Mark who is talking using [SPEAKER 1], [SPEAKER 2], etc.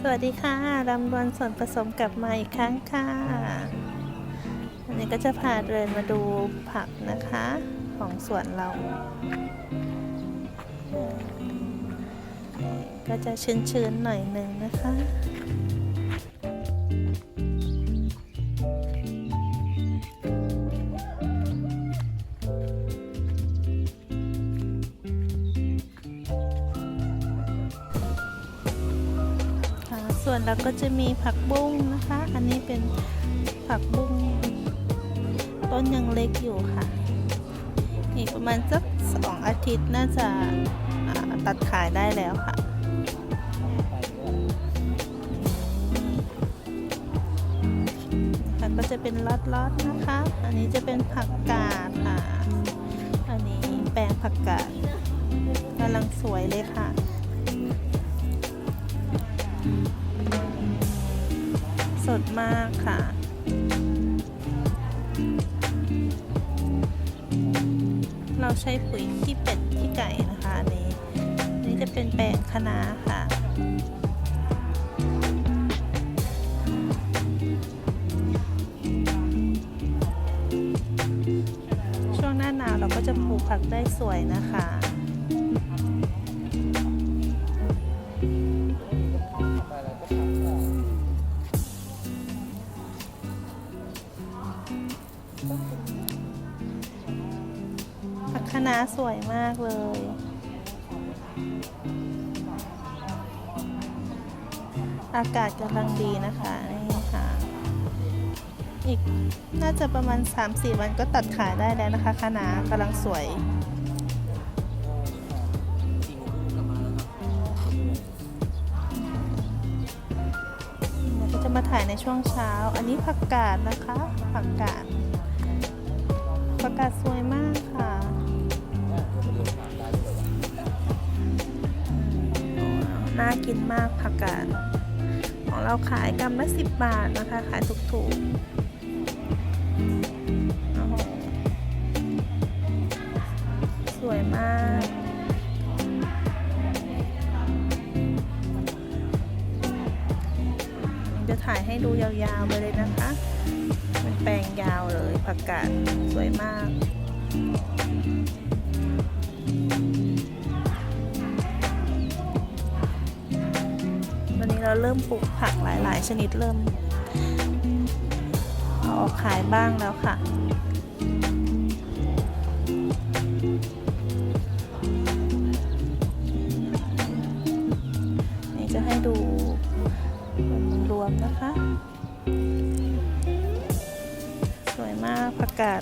[SPEAKER 1] สวัสดีค่ะรำดวนส่วนผสมกลับมาอีกครั้งค่ะวันนี้ก็จะพาเดินมาดูผักนะคะของสวนเรา ก็จะชื้นๆหน่อยหนึ่งนะคะ วนเราก็จะมีผักบุ้งนะคะ อันนี้เป็นผักบุ้งต้นยังเล็กอยู่ค่ะ อีกประมาณสักสองอาทิตย์น่าจะตัดขายได้แล้วค่ะค่ะก็จะเป็นล็อตๆนะคะ อันนี้จะเป็นผักกาดค่ะ อันนี้แปลงผักกาดกำลังสวยเลยค่ะ สดมากค่ะ เราใช้ปุ๋ยขี้เป็ดขี้ไก่นะคะอันนี้นนี้จะเป็นแปลงคะน้าค่ะช่วงหน้าหนาวเราก็จะปลูกผักได้สวยนะคะ ผักคะน้าสวยมากเลย อากาศกำลังดีนะคะนี่ค่ะ อีกน่าจะประมาณ 3-4 วันก็ตัดขายได้แล้วนะคะคะน้ากำลังสวยเราจะมาถ่ายในช่วงเช้า อันนี้ผักกาดนะคะ ผักกาด ผักกาดสวย น่ากินมากผักกาดของเราขายกรัมละสิบบาทนะคะ ขายถูกๆโอ้โหสวยมากจะถ่ายให้ดูยาวๆไปเลยนะคะเป็นแปลงยาวเลยผักกาดสวยมาก เราเริ่มปลูกผักหลาย ๆ ชนิดเริ่มเอาออกขายบ้างแล้วค่ะนี่จะให้ดูรวมๆนะคะ สวยมากผักกาด